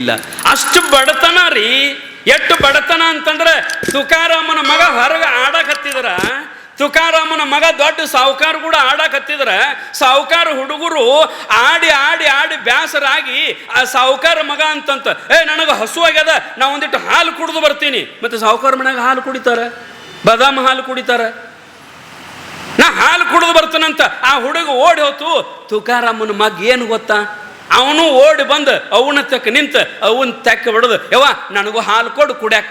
ಇಲ್ಲ. ಅಷ್ಟು ಬಡತನ ರೀ. ಎಷ್ಟು ಬಡತನ ಅಂತಂದ್ರೆ ತುಕಾರಾಮನ ಮಗ ಹೊರಗೆ ಆಡಕತ್ತಿದ್ರ ತುಕಾರಾಮನ ಮಗ ದೊಡ್ಡ ಸಾಹುಕಾರ ಕೂಡ ಆಡಕತ್ತಿದ್ರ ಸಾಹುಕಾರ ಹುಡುಗರು ಆಡಿ ಆಡಿ ಆಡಿ ಬ್ಯಾಸರಾಗಿ ಆ ಸಾಹುಕಾರ ಮಗ ಅಂತಂತ, ಏ, ನನಗೆ ಹಸು ಆಗ್ಯದ ನಾ ಒಂದಿಟ್ಟು ಹಾಲು ಕುಡಿದು ಬರ್ತೀನಿ. ಮತ್ತೆ ಸಾಹುಕಾರ ಮನ್ಯಾಗ ಹಾಲು ಕುಡಿತಾರ? ಬದಾಮ ಹಾಲು ಕುಡಿತಾರ? ನಾ ಹಾಲು ಕುಡಿದು ಬರ್ತಾನಂತ ಆ ಹುಡುಗ ಓಡಿ ಹೋತು. ತುಕಾರಾಮನ ಮಗ ಏನು ಗೊತ್ತಾ? ಅವನು ಓಡಿ ಬಂದು ಅವನ ತಕ್ಕ ನಿಂತ ಅವನ ತಕ್ಕ ಬಿಡದು, ಯವ್ವ, ನನಗೂ ಹಾಲು ಕೊಡು, ಕುಡ್ಯಾಕ.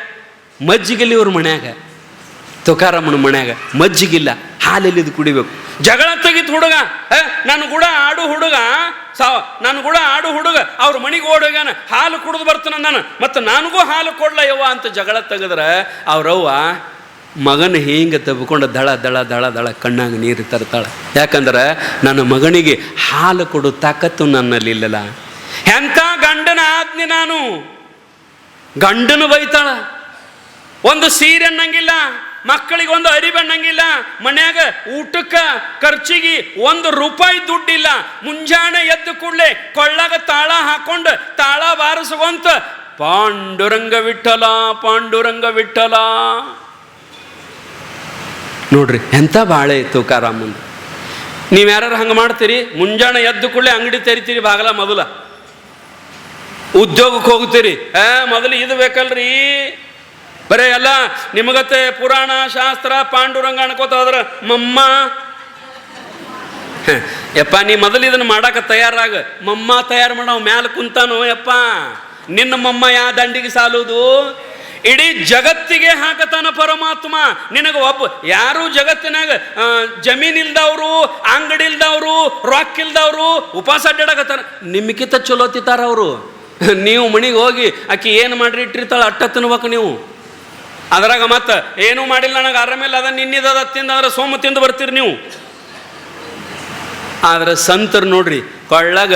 ಮಜ್ಜಿಗಿಲ್ಲ ಇವ್ರ ಮನ್ಯಾಗ? ತುಕಾರಮ್ಮನ ಮನ್ಯಾಗ? ಮಜ್ಜಿಗಿಲ್ಲ ಹಾಲೆಲ್ಲಿದು ಕುಡಿಬೇಕು. ಜಗಳ ತೆಗಿತು ಹುಡುಗ ನನ್ನ ಕೂಡ ಆಡು ಹುಡುಗ ಸಾವ ನನ್ನ ಕೂಡ ಆಡು ಹುಡುಗ, ಅವ್ರ ಮನೆಗೆ ಓಡೋಗ್ಯಾನ ಹಾಲು ಕುಡಿದು ಬರ್ತಾನ ನಾನು ಮತ್ತು ನನಗೂ ಹಾಲು ಕೊಡ್ಲ, ಯವ್ವ, ಅಂತ ಜಗಳ ತೆಗೆದ್ರೆ, ಅವ್ರವ್ವ ಮಗನ ಹಿಂಗೆ ತಬ್ಕೊಂಡು ದಳ ದಳ ದಳ ದಳ, ಕಣ್ಣಾಗ ನೀರು ತರ್ತಾಳೆ. ಯಾಕಂದ್ರೆ ನನ್ನ ಮಗನಿಗೆ ಹಾಲು ಕೊಡು ತಾಕತ್ತು ನನ್ನಲ್ಲಿ ಇಲ್ಲಲ್ಲ. ಎಂಥ ಗಂಡನ ಆಜ್ಞೆ ನಾನು? ಗಂಡನು ಬೈತಾಳ. ಒಂದು ಸೀರೆ ಅನ್ನಂಗಿಲ್ಲ, ಮಕ್ಕಳಿಗೆ ಒಂದು ಅರಿವು ಬಣ್ಣಂಗಿಲ್ಲ ಮನ್ಯಾಗ ಊಟಕ್ಕೆ ಖರ್ಚಿಗೆ ಒಂದು ರೂಪಾಯಿ ದುಡ್ಡಿಲ್ಲ. ಮುಂಜಾನೆ ಎದ್ದು ಕೂಡಲೇ ಕೊಳ್ಳಾಗ ತಾಳ ಹಾಕೊಂಡು ತಾಳ ಬಾರಿಸುವಂತ ಪಾಂಡುರಂಗ ವಿಠಲ ಪಾಂಡುರಂಗ ವಿಠಲ ನೋಡ್ರಿ ಎಂಥ ಬಾಳೆ ಇತ್ತು ಕಾರಾಮನ್ ನೀವು ಯಾರು ಹಂಗೆ ಮಾಡ್ತೀರಿ? ಮುಂಜಾನೆ ಎದ್ದು ಕೂಡಲೇ ಅಂಗಡಿ ತೆರಿತೀರಿ ಬಾಗಲ ಮೊದಲ. ಉದ್ಯೋಗಕ್ಕೆ ಹೋಗ್ತೀರಿ. ಏ, ಮೊದಲು ಇದು ಬೇಕಲ್ರಿ. ಬರೇ ಎಲ್ಲ, ನಿಮಗತ್ತೆ ಪುರಾಣ, ಶಾಸ್ತ್ರ, ಪಾಂಡುರಂಗ ಅನ್ಕೋತ ಹೋದ್ರ, ಮಮ್ಮ. ಯಪ್ಪ, ನೀ ಮೊದಲು ಇದನ್ನ ಮಾಡಕ್ಕೆ ತಯಾರಾಗ. ಮಮ್ಮ ತಯಾರು ಮಾಡೋ ಮ್ಯಾಲ ಕುಂತಾನು ಯಪ್ಪ. ನಿನ್ನ ಮಮ್ಮ ಯಾ ದಂಡಿಗೆ ಸಾಲುದು? ಇಡೀ ಜಗತ್ತಿಗೆ ಹಾಕತಾನ ಪರಮಾತ್ಮ. ನಿನಗೆ ಒಬ್ಬ ಯಾರು ಜಗತ್ತಿನಾಗ ಜಮೀನಿಲ್ದವರು ಜಮೀನ್ ಇಲ್ದವ್ರು, ಅಂಗಡಿ ಇಲ್ದವ್ರು ರಾಕ್ ಇಲ್ದವರು, ಉಪವಾಸ ಅಡ್ಡಾಡಕತ್ತಾರ. ನಿಮ್ಗಿಂತ ಚಲೋ ಅವರು. ನೀವು ಮನೆಗೆ ಹೋಗಿ ಆಕಿ ಏನು ಮಾಡ್ರಿ ಇಟ್ಟಿರ್ತಾಳೆ, ಅಟ್ಟ ತಿನ್ಬೇಕು ನೀವು. ಅದ್ರಾಗ ಮತ್ತೆ, ಏನೂ ಮಾಡಿಲ್ಲ, ನನಗೆ ಆರಾಮಿಲ್ಲ ಅದ ನಿನ್ನಿದ ತಿಂದಂದ್ರೆ ಸೋಮ ತಿಂದು ಬರ್ತೀರಿ ನೀವು. ಆದ್ರೆ ಸಂತರು ನೋಡ್ರಿ, ಕೊಳ್ಳಾಗ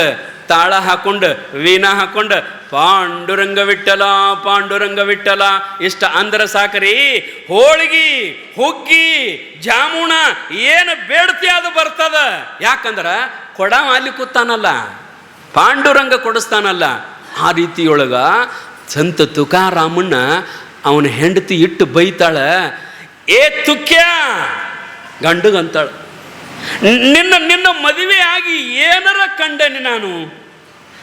ತಾಳ ಹಾಕೊಂಡು, ವೀಣಾ ಹಾಕೊಂಡು ಪಾಂಡುರಂಗ ವಿಠಲ ಪಾಂಡುರಂಗ ವಿಠಲ ಇಷ್ಟ ಅಂದ್ರ ಸಾಕರಿ, ಹೋಳಿಗೆ, ಹುಗ್ಗಿ ಜಾಮೂನ ಏನು ಬೇಡ್ತಿ ಅದು ಬರ್ತದ. ಯಾಕಂದ್ರೆ ಕೊಡ ಅಲ್ಲಿ ಕೂತಾನಲ್ಲ, ಪಾಂಡುರಂಗ ಕೊಡಿಸ್ತಾನಲ್ಲ. ಆ ರೀತಿಯೊಳಗ ಸಂತ ತುಕಾರಾಮಣ್ಣ ಅವನ ಹೆಂಡತಿ ಇಟ್ಟು ಬೈತಾಳ, ಏ ತುಕ್ಯ! ಗಂಡುಗಂತಾಳ ನಿನ್ನ ನಿನ್ನ ಮದುವೆ ಆಗಿ ಏನರ ಕಂಡನಿ ನಾನು?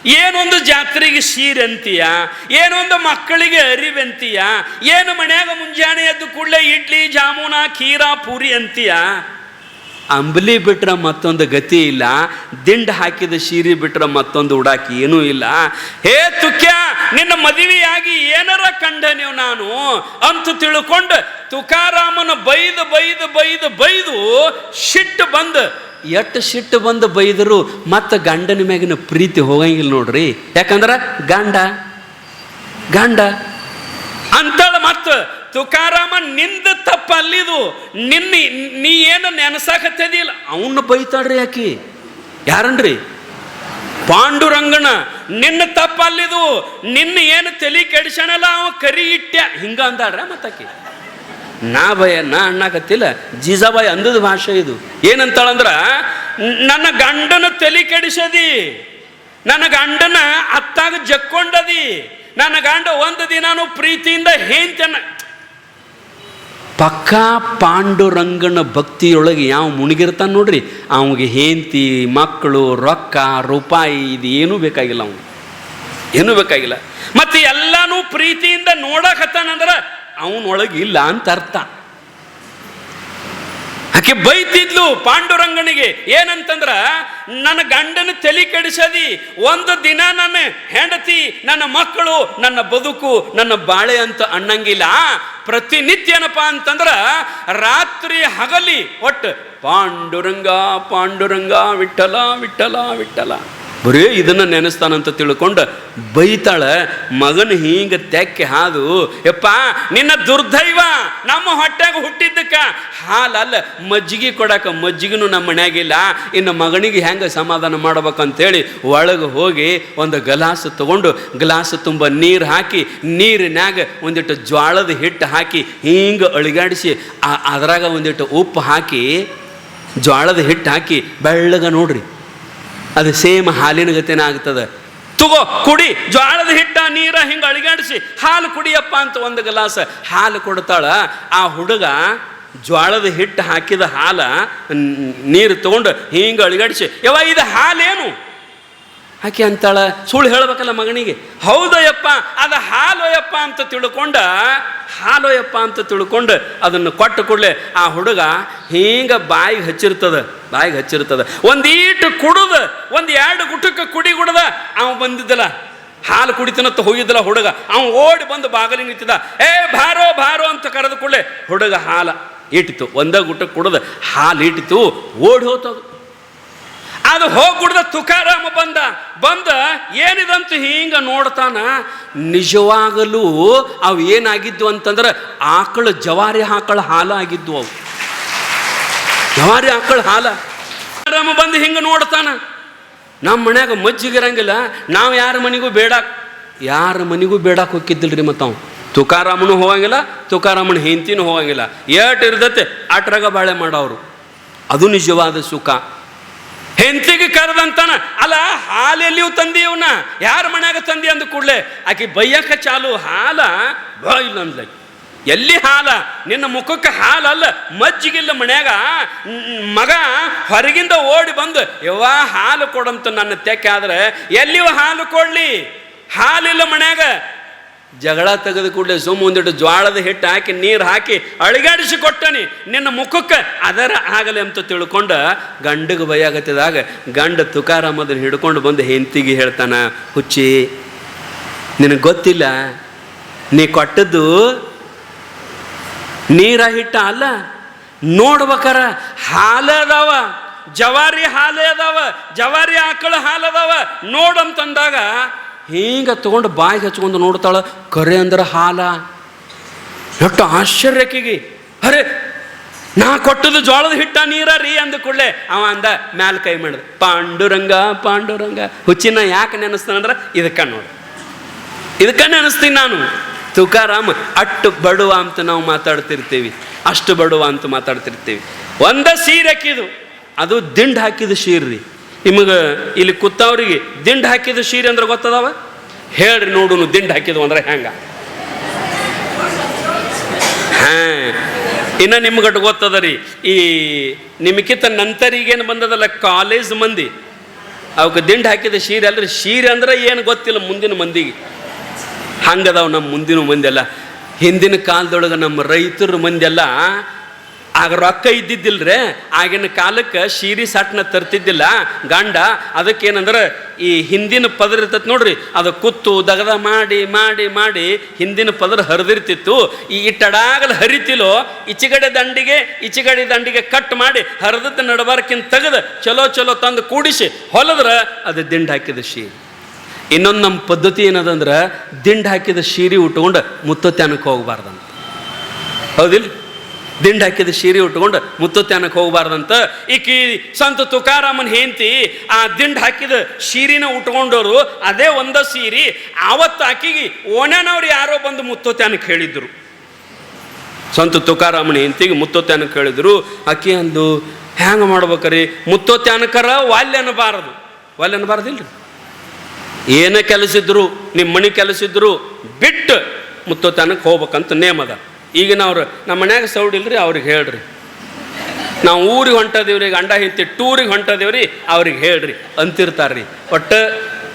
ಏನೊಂದು ಜಾತ್ರೆಗೆ ಸೀರೆ ಅಂತೀಯ ಏನೊಂದು ಮಕ್ಕಳಿಗೆ ಅರಿವಂತೀಯ? ಏನು ಮನ್ಯಾಗ ಮುಂಜಾನೆ ಎದ್ದು ಕೂಡಲೇ ಇಡ್ಲಿ, ಜಾಮೂನ, ಖೀರಾ, ಪೂರಿ ಅಂತೀಯ? ಅಂಬಲಿ ಬಿಟ್ರೆ ಮತ್ತೊಂದು ಗತಿ ಇಲ್ಲ. ದಿಂಡ್ ಹಾಕಿದ ಸೀರೆ ಬಿಟ್ರೆ ಮತ್ತೊಂದು ಉಡಾಕಿ ಏನೂ ಇಲ್ಲ. ಹೇ ತುಕ್ಯ, ನಿನ್ನ ಮದುವೆಯಾಗಿ ಏನರ ಕಂಡ ನೀವು ನಾನು? ಅಂತ ತಿಳ್ಕೊಂಡು ತುಕಾರಾಮನ ಬೈದು ಬೈದು ಬೈದು ಬೈದು ಸಿಟ್ಟು ಬಂದು ಎಷ್ಟು ಸಿಟ್ಟು ಬಂದು ಬೈದರು ಮತ್ತೆ ಗಂಡನ ಮ್ಯಾಗಿನ ಪ್ರೀತಿ ಹೋಗಂಗಿಲ್ಲ ನೋಡ್ರಿ. ಯಾಕಂದ್ರೆ ಗಂಡ ಗಂಡ. ಅಂತಳ ಮತ್ತ ತುಕಾರಾಮ ನಿಂದ ತಪ್ಪಲ್ಲಿದು ನಿನ್ನ ನೀ ಏನು ನೆನಸಾಕತ್ತದಿಲ್ಲ ಅವನ್ನ ಬೈತಾಳ್ರಿ ಯಾಕೆ ಯಾರನ್ರಿ? ಪಾಂಡುರಂಗನ ನಿನ್ನ ತಪ್ಪಲ್ಲಿದು ನಿನ್ನ ಏನು ತಲೆ ಕೆಡಿಸಣಲ್ಲ ಅವ ಕರಿ ಇಟ್ಟ ಹಿಂಗ ಅಂದಾಡ್ರ ಮತ್ತಾಕಿ. ನಾ ಭಯ ನಾ ಅಣ್ಣಾಕತ್ತಿಲ್ಲ ಜೀಜಾಬಾಯಿ ಅಂದದ ಭಾಷೆ ಇದು. ಏನಂತಾಳಂದ್ರೆ ನನ್ನ ಗಂಡನ ತಲೆ ಕೆಡಿಸದಿ, ನನ್ನ ಗಂಡನ ಅತ್ತಾಗ ಜಕ್ಕೊಂಡದಿ, ನನ್ನ ಗಂಡ ಒಂದು ದಿನಾನು ಪ್ರೀತಿಯಿಂದ ಹೇಂತನ ಪಕ್ಕಾ ಪಾಂಡುರಂಗನ ಭಕ್ತಿಯೊಳಗೆ ಯಾವ ಮುಳುಗಿರ್ತಾನೆ ನೋಡ್ರಿ ಅವನಿಗೆ ಹೇಂತಿ ಮಕ್ಕಳು, ರೊಕ್ಕ, ರೂಪಾಯಿ, ಇದು ಏನೂ ಬೇಕಾಗಿಲ್ಲ ಅವನು ಏನೂ ಬೇಕಾಗಿಲ್ಲ. ಮತ್ತೆ ಎಲ್ಲಾನು ಪ್ರೀತಿಯಿಂದ ನೋಡಕತ್ತಾನಂದ್ರ ಅವನೊಳಗೆ ಇಲ್ಲ ಅಂತ ಅರ್ಥ. ಆಕೆ ಬೈತಿದ್ಲು ಪಾಂಡುರಂಗನಿಗೆ, ಏನಂತಂದ್ರ, ನನ್ನ ಗಂಡನ ತಲೆ ಕೆಡಿಸದಿ, ಒಂದು ದಿನ ನನ್ನ ಹೆಂಡತಿ, ನನ್ನ ಮಕ್ಕಳು, ನನ್ನ ಬದುಕು, ನನ್ನ ಬಾಳೆ ಅಂತ ಅನ್ನಂಗಿಲ್ಲ. ಪ್ರತಿನಿತ್ಯ ಏನಪ್ಪ ಅಂತಂದ್ರ, ರಾತ್ರಿ ಹಗಲಿ ಒಟ್ಟು ಪಾಂಡುರಂಗ ಪಾಂಡುರಂಗ, ವಿಠಲ ವಿಠಲ ವಿಠಲ. ಬರೀ ಇದನ್ನು ನೆನೆಸ್ತಾನಂತ ತಿಳ್ಕೊಂಡು ಬೈತಾಳ, ಮಗನ ಹಿಂಗೆ ತೆಕ್ಕೆ ಹಾದು, ಯಪ್ಪ, ನಿನ್ನ ದುರ್ದೈವ ನಮ್ಮ ಹೊಟ್ಟೆಗೆ ಹುಟ್ಟಿದ್ದಕ್ಕ. ಹಾಲಲ್ಲ ಮಜ್ಜಿಗೆ ಕೊಡಕ್ಕೆ ಮಜ್ಜಿಗೆನು ನಮ್ಮ ಮನ್ಯಾಗಿಲ್ಲ ಇನ್ನು ಮಗನಿಗೆ ಹೆಂಗೆ ಸಮಾಧಾನ ಮಾಡ್ಬೇಕಂತೇಳಿ ಒಳಗೆ ಹೋಗಿ ಒಂದು ಗ್ಲಾಸ್ ತಗೊಂಡು, ಗ್ಲಾಸ್ ತುಂಬ ನೀರು ಹಾಕಿ ನೀರಿನಾಗ ಒಂದಿಟ್ಟು ಜ್ವಾಳದ ಹಿಟ್ಟು ಹಾಕಿ, ಹಿಂಗೆ ಅಳಿಗಾಡಿಸಿ ಅದ್ರಾಗ ಒಂದಿಟ್ಟು ಉಪ್ಪು ಹಾಕಿ, ಜ್ವಾಳದ ಹಿಟ್ಟು ಹಾಕಿ, ಬೆಳ್ಳಗ ನೋಡ್ರಿ. ಅದು ಸೇಮ್ ಹಾಲಿನ ಗತಿನ ಆಗ್ತದೆ. ತಗೋ, ಕುಡಿ, ಜ್ವಾಳದ ಹಿಟ್ಟ, ನೀರ ಅಳಿಗಾಡಿಸಿ, ಹಾಲು ಕುಡಿಯಪ್ಪ ಅಂತ ಒಂದು ಗ್ಲಾಸ್ ಹಾಲು ಕೊಡ್ತಾಳ. ಆ ಹುಡುಗ ಜ್ವಾಳದ ಹಿಟ್ಟು ಹಾಕಿದ ಹಾಲ, ನೀರು ತಗೊಂಡು ಹಿಂಗೆ ಅಳಿಗಾಡಿಸಿ ಯವ ಇದು ಹಾಲೇನು? ಆಕೆ ಅಂತಾಳ, ಸುಳ್ಳು ಹೇಳ್ಬೇಕಲ್ಲ ಮಗನಿಗೆ. ಹೌದಯ್ಯಪ್ಪ, ಅದು ಹಾಲೋಯಪ್ಪ ಅಂತ ತಿಳ್ಕೊಂಡ, ಹಾಲೋಯಪ್ಪ ಅಂತ ತಿಳ್ಕೊಂಡು ಅದನ್ನು ಕೊಟ್ಟು ಕೂಡಲೇ ಆ ಹುಡುಗ ಹಿಂಗೆ ಬಾಯಿಗೆ ಹಚ್ಚಿರ್ತದ ಬಾಯಿಗೆ ಹಚ್ಚಿರ್ತದ. ಒಂದೀಟು ಕುಡುದ, ಒಂದು ಎರಡು ಗುಟಕ್ಕೆ ಕುಡಿ ಕುಡ್ದ, ಅವ ಬಂದಿದ್ದಲ್ಲ. ಹಾಲು ಕುಡಿತನತ್ತ ಹೋಗಿದ್ದಲ್ಲ ಹುಡುಗ. ಅವ ಓಡಿ ಬಂದು ಬಾಗಲಿ ನಿಂತಿದ್ದ. ಏ, ಬಾರೋ ಬಾರೋ ಅಂತ ಕರೆದು ಕೂಡಲೇ ಹುಡುಗ ಹಾಲ ಇಟ್ಟಿತು ಒಂದೇ ಗುಟಕ್ಕೆ ಕುಡ್ದ, ಹಾಲು ಇಟ್ಟಿತು ಓಡಿ ಹೋತದು. ಅದು ಹೋಗ್ಬಿಡ್ದ ತುಕಾರಾಮ ಬಂದ. ಬಂದ, ಏನಿದಂತ ಹಿಂಗ ನೋಡ್ತಾನ, ನಿಜವಾಗಲೂ ಅವು ಏನಾಗಿದ್ದು ಅಂತಂದ್ರೆ ಆಕಳ ಜವಾರಿ ಆಕಳ ಹಾಲ ಆಗಿದ್ವು ಅವು. ಜವಾರಿ ಆಕಳ ಹಾಲ. ರಾಮ ಬಂದು ಹಿಂಗ ನೋಡ್ತಾನ, ನಮ್ಮ ಮನ್ಯಾಗ ಮಜ್ಜಿಗಿರಂಗಿಲ್ಲ, ನಾವು ಯಾರ ಮನೆಗೂ ಬೇಡ ಯಾರ ಮನೆಗೂ ಬೇಡಕ್ಕೆ ಹೋಗಿದ್ದಿಲ್ರಿ ಮತ್ತು ಅವ್. ತುಕಾರಾಮನು ಹೋಗಂಗಿಲ್ಲ, ತುಕಾರಾಮನ ಹಿಂತಿನೂ ಹೋಗಂಗಿಲ್ಲ. ಏಟ್ ಇರ್ದತ್ತೆ ಅಟ್ರಾಗ ಬಾಳೆ ಮಾಡೋರು. ಅದು ನಿಜವಾದ ಸುಖ. ಹೆಂಡತಿಗೆ ಕರೆದಂತಾನ, ಅಲ್ಲ ಹಾಲು ತಂದಿ ಇವನ ಯಾರ ಮನ್ಯಾಗ ತಂದಿ ಅಂದ ಕೂಡಲೇ, ಆಕೆ ಬೈಯಕ ಚಾಲು, ಹಾಲ ಅಂದ್ಲ ಎಲ್ಲಿ ಹಾಲ? ನಿನ್ನ ಮುಖಕ್ಕೆ ಹಾಲಲ್ಲ ಮಜ್ಜಿಗಿಲ್ಲ ಮನ್ಯಾಗ. ಮಗ ಹೊರಗಿಂದ ಓಡಿ ಬಂದು, ಯವ್ವಾ, ಹಾಲು ಕೊಡಂತ ನನ್ನ ತೆಕ್ಕೆ ಆದ್ರೆ ಎಲ್ಲಿಯೂ ಹಾಲು ಕೊಡ್ಲಿ. ಹಾಲಿಲ್ಲ ಮನ್ಯಾಗ. ಜಗಳ ತೆಗೆದು ಕೂಡಲೇ ಸುಮ್ಮ ಒಂದಿಟ್ಟು ಜ್ವಾಳದ ಹಿಟ್ಟು ಹಾಕಿ, ನೀರು ಹಾಕಿ ಅಳಿಗಾಡಿಸಿ ಕೊಟ್ಟನಿ. ನಿನ್ನ ಮುಖಕ್ಕೆ ಅದರ ಆಗಲಿ ಅಂತ ತಿಳ್ಕೊಂಡು ಗಂಡಗೆ ಬೈಯಾಗತ್ತಿದಾಗ ಗಂಡ ತುಕಾರಾಮದನ್ನು ಹಿಡ್ಕೊಂಡು ಬಂದು ಹೆಂತಿಗೆ ಹೇಳ್ತಾನ, ಹುಚ್ಚಿ, ನಿನಗೆ ಗೊತ್ತಿಲ್ಲ, ನೀ ಕೊಟ್ಟದ್ದು ನೀರ ಹಿಟ್ಟ ಅಲ್ಲ, ನೋಡ್ಬೇಕಾರ ಹಾಲು ಅದಾವ ಜವಾರಿ ಹಾಲೇ ಅದಾವ ಜವಾರಿ ಆಕಳ ಹಾಲದವ, ನೋಡಂತಂದಾಗ ಹಿಂಗ ತಗೊಂಡು ಬಾಯಿ ಹಚ್ಕೊಂಡು ನೋಡ್ತಾಳೆ, ಕರೆ ಅಂದ್ರೆ ಹಾಲ. ಎಷ್ಟು ಆಶ್ಚರ್ಯಕ್ಕಿಗಿ ಅರೆ, ನಾ ಕೊಟ್ಟದು ಜೋಳದ ಹಿಟ್ಟ ನೀರ ರೀ ಅಂದ ಕೂಡಲೇ ಅವ ಅಂದ ಮ್ಯಾಲ ಕೈ ಮಾಡಿದ. ಪಾಂಡುರಂಗ ಪಾಂಡುರಂಗ. ಹುಚ್ಚಿನ ಯಾಕೆ ನೆನೆಸ್ತಾನಂದ್ರ ಇದಕ್ಕ ನೋಡು. ಇದಕ್ಕ ನೆನೆಸ್ತೀನಿ ನಾನು. ತುಕಾರಾಮ್, ಅಟ್ಟು ಬಡುವ ಅಂತ ನಾವು ಮಾತಾಡ್ತಿರ್ತೀವಿ. ಅಷ್ಟು ಬಡುವ ಅಂತ ಮಾತಾಡ್ತಿರ್ತೀವಿ. ಒಂದ ಸೀರೆ ಹಾಕಿದು ಅದು ದಿಂಡ್ ಹಾಕಿದ ಸೀರೆ ನಿಮಗೆ ಇಲ್ಲಿ ಕೂತವ್ರಿಗೆ ದಿಂಡು ಹಾಕಿದ ಸೀರೆ ಅಂದ್ರೆ ಗೊತ್ತದವ? ಹೇಳ್ರಿ ನೋಡು ದಿಂಡು ಹಾಕಿದ್ವು ಅಂದ್ರೆ ಹೆಂಗ? ಹಾ, ಇನ್ನು ನಿಮ್ಗಟ್ಟು ಗೊತ್ತದ ರೀ ಈ ನಿಮಗಿಂತ ನಂತರ ಈಗೇನು ಬಂದದಲ್ಲ, ಕಾಲೇಜ್ ಮಂದಿ ಅವಕ್ಕೆ ದಿಂಡು ಹಾಕಿದ ಸೀರೆ ಅಲ್ರಿ ಸೀರೆ ಅಂದ್ರೆ ಏನು ಗೊತ್ತಿಲ್ಲ ಮುಂದಿನ ಮಂದಿಗೆ. ಹಂಗದಾವ ನಮ್ಮ ಮುಂದಿನ ಮಂದಿ ಎಲ್ಲ ಹಿಂದಿನ ಕಾಲದೊಳಗೆ ನಮ್ಮ ರೈತರ ಮಂದಿ ಎಲ್ಲ ಆಗ ರೊಕ್ಕ ಇದ್ದಿದ್ದಿಲ್ರಿ? ಆಗಿನ ಕಾಲಕ್ಕೆ ಶೀರಿ ಸಾಟ್ನ ತರ್ತಿದ್ದಿಲ್ಲ. ಗಂಡ, ಅದಕ್ಕೇನಂದ್ರೆ ಈ ಹಿಂದಿನ ಪದರ ಇರ್ತೈತೆ ನೋಡ್ರಿ, ಅದು ಕುತ್ತು ದಗದ ಮಾಡಿ ಮಾಡಿ ಮಾಡಿ ಹಿಂದಿನ ಪದರ ಹರಿದಿರ್ತಿತ್ತು. ಈ ಇಟ್ಟಡಾಗಲು ಹರಿತಿಲೋ, ಇಚಿಗಡೆ ದಂಡಿಗೆ ಈಚೆಗಡೆ ದಂಡಿಗೆ ಕಟ್ ಮಾಡಿ ಹರಿದದ್ದು ನಡಬಾರ್ಕಿಂತ ತೆಗೆದು ಚಲೋ ಚಲೋ ತಂದು ಕೂಡಿಸಿ ಹೊಲದ್ರೆ ಅದು ದಿಂಡು ಹಾಕಿದ ಶೀರಿ ಇನ್ನೊಂದು ನಮ್ಮ ಪದ್ಧತಿ ಏನದಂದ್ರೆ, ದಿಂಡು ಹಾಕಿದ ಶೀರಿ ಉಟ್ಕೊಂಡು ಮುತ್ತತ್ಯಾನಕ್ಕೆ ಹೋಗ್ಬಾರ್ದಂತ. ಹೌದಿಲ್ಲ ದಿಂಡು ಹಾಕಿದ ಸೀರೆ ಉಟ್ಕೊಂಡು ಮುತ್ತುತ್ಯಾನಕ್ಕೆ ಹೋಗಬಾರ್ದಂತ ಈಕಿ ಸಂತ ತುಕಾರಾಮನ್ ಹೆಂಡತಿ ಆ ದಿಂಡ ಹಾಕಿದ ಶೀರಿನ ಉಟ್ಕೊಂಡವರು ಅದೇ ಒಂದ ಸೀರಿ. ಆವತ್ತು ಆಕಿಗೆ ಓಣ್ಯಾನವ್ರು ಯಾರೋ ಬಂದು ಮುತ್ತುತ್ಯಾನಕ್ಕೆ ಹೇಳಿದ್ರು. ಸಂತ ತುಕಾರಾಮನ ಹೆಂಡತಿಗೆ ಮುತ್ತೋತ್ಯಾನಕ್ಕೆ ಹೇಳಿದ್ರು ಆಕಿ ಅಂದು ಹ್ಯಾಂಗ ಮಾಡ್ಬೇಕ್ರಿ? ಮುತ್ತೋತ್ಯಾನಕರ ವಾಲ್ಯ ಅನ್ನಬಾರದು. ವಾಲ್ಯ ಅನ್ನಬಾರ್ದಿಲ್ರಿ? ಏನೇ ಕೆಲಸ ಇದ್ರು ನಿಮ್ಮ ಮನೆ ಕೆಲಸ ಇದ್ರು ಬಿಟ್ಟು ಮುತ್ತೋತ್ಯಾನಕ್ಕೆ ಹೋಗ್ಬೇಕಂತ ನೇಮ್ ಅದ ಅವರು ನಮ್ಮ ಮನ್ಯಾಗ ಸೌಡ್ ಇಲ್ರಿ, ಅವ್ರಿಗೆ ಹೇಳ್ರಿ. ನಾವು ಊರಿಗೆ ಹೊಂಟದೇವ್ರಿ ಗಂಡ ಹಿಂತಿ ಟೂರಿಗೆ ಹೊಂಟದೇವ್ರಿ, ಅವ್ರಿಗೆ ಹೇಳ್ರಿ, ಅಂತಿರ್ತಾರ್ರಿ. ಒಟ್ಟು